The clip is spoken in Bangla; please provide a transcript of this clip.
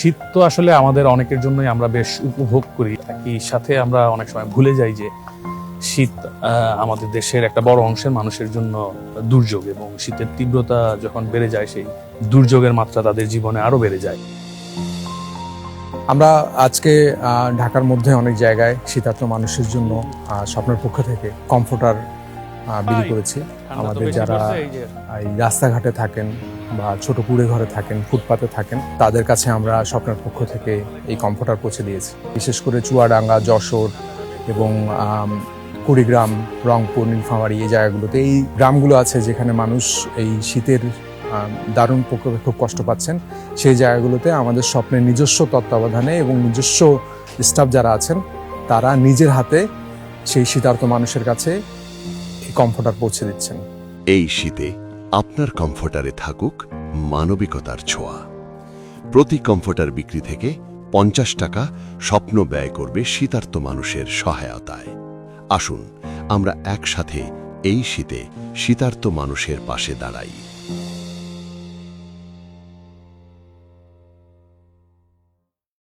শীত তো আসলে আমাদের অনেকের জন্যই আমরা বেশ উপভোগ করি। একই সাথে আমরা অনেক সময় ভুলে যাই যে শীত আমাদের দেশের একটা বড় অংশের মানুষের জন্য দুর্যোগ এবং শীতের তীব্রতা যখন বেড়ে যায়, সেই দুর্যোগের মাত্রা তাদের জীবনে আরও বেড়ে যায়। আমরা আজকে ঢাকার মধ্যে অনেক জায়গায় শীতার্থ মানুষের জন্য স্বপ্নের পক্ষ থেকে কমফোর্টার বিলি করেছি। আমাদের যারা এই রাস্তাঘাটে থাকেন বা ছোট কুড়ে ঘরে থাকেন ফুটপাতে থাকেন তাদের কাছে আমরা স্বপ্নের পক্ষ থেকে এই কমফোর্টার পৌঁছে দিয়েছি। বিশেষ করে চুয়াডাঙ্গা যশোর এবং কুড়িগ্রাম রংপুর নীলফামারী এই জায়গাগুলোতে। এই গ্রামগুলো আছে যেখানে মানুষ এই শীতের দারুণ প্রকোপে খুব কষ্ট পাচ্ছেন। সেই জায়গাগুলোতে আমাদের স্বপ্নের নিজস্ব তত্ত্বাবধানে এবং নিজস্ব স্টাফ যারা আছেন তারা নিজের হাতে সেই শীতার্থ মানুষের কাছে কমফোর্টার পৌঁছে দিচ্ছেন। এই শীতে আপনার কমফোর্টারে থাকুক মানবিকতার ছোঁয়া। প্রতি কমফোর্টার বিক্রি থেকে পঞ্চাশ টাকা স্বপ্ন ব্যয় করবে শীতার্থ মানুষের সহায়তায়। আসুন, আমরা একসাথে এই শীতে শীতার্থ মানুষের পাশে দাঁড়াই।